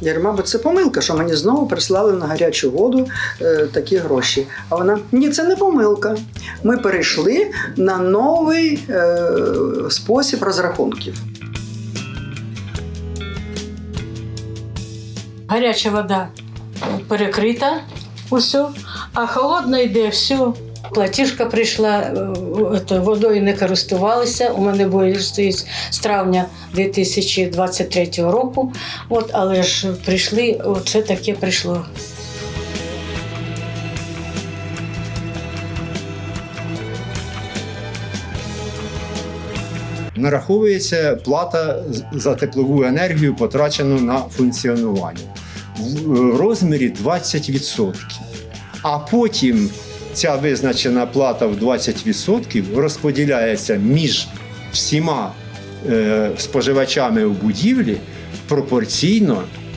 Я говорю, мабуть, це помилка, що мені знову прислали на гарячу воду е, такі гроші. А вона ні, це не помилка. Ми перейшли на новий е, спосіб розрахунків. Гаряча вода перекрита усю, а холодна йде все. Платіжка прийшла, е, водою не користувалися. У мене бойлер стоїть з травня 2023 року. От, але ж прийшли, оце таке прийшло. нараховується плата за теплову енергію, потрачену на функціонування в в розмірі 20%. А потім ця визначена плата в 20% розподіляється між всіма е, споживачами у будівлі пропорційно